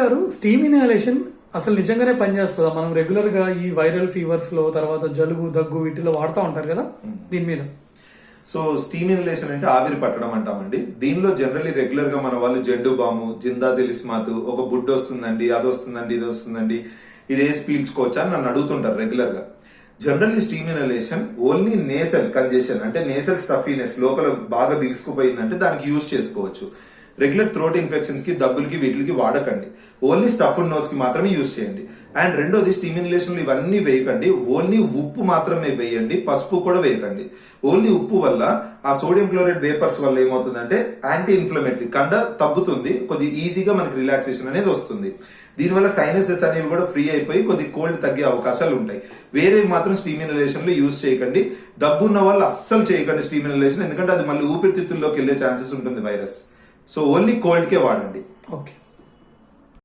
గారు steam inhalation అసలు నిజంగానే పనిచేస్తుందా? మనం రెగ్యులర్గా ఈ వైరల్ ఫీవర్స్లో తర్వాత జలుబు దగ్గు వీటిలో వాడుతూ ఉంటారు కదా దీని మీద. సో స్టీమ్ ఇన్హలేషన్ అంటే ఆవిరి పట్టడం అంటామండి. దీనిలో జనరలీ రెగ్యులర్గా మన వాళ్ళు జెండు బాము జిందా దిలిస్మాత్ ఒక బుడ్డు వస్తుందండి అది వస్తుందండి ఇది వస్తుందండి ఇది వేసి పీల్చుకోవచ్చా అని నన్ను అడుగుతుంటారు రెగ్యులర్గా. Generally steam inhalation only nasal congestion అంటే నేసల్ స్టఫీనెస్ లోపల బాగా బిగుసుకుపోయిందంటే దానికి యూజ్ చేసుకోవచ్చు. రెగ్యులర్ థ్రోట్ ఇన్ఫెక్షన్స్కి దగ్గులకి వీటికి వాడకండి. ఓన్లీ స్టఫ్ నోస్కి మాత్రమే యూజ్ చేయండి. అండ్ రెండోది స్టిమ్యులేషన్ ఇవన్నీ వేయకండి. ఓన్లీ ఉప్పు మాత్రమే వేయండి. పసుపు కూడా వేయకండి. ఓన్లీ ఉప్పు వల్ల ఆ సోడియం క్లోరైడ్ వేపర్స్ వల్ల ఏమవుతుందంటే యాంటీ ఇన్ఫ్లమేటరీ కండ తగ్గుతుంది. కొద్ది ఈజీగా మనకి రిలాక్సేషన్ అనేది వస్తుంది. దీనివల్ల సైనసెస్ అనేవి కూడా ఫ్రీ అయిపోయి కొద్ది కోల్డ్ తగ్గే అవకాశాలు ఉంటాయి. వేరే మాత్రం స్టీమ్ ఇన్హలేషన్ యూజ్ చేయకండి. డబ్బున్న వాళ్ళు అస్సలు చేయకండి స్టీమ్ ఇన్హలేషన్ ఎందుకంటే అది మళ్ళీ ఊపిరితిత్తుల్లోకి వెళ్ళే ఛాన్సెస్ ఉంటుంది వైరస్ సో ఓన్లీ కోల్డ్కే వాడండి. ఓకే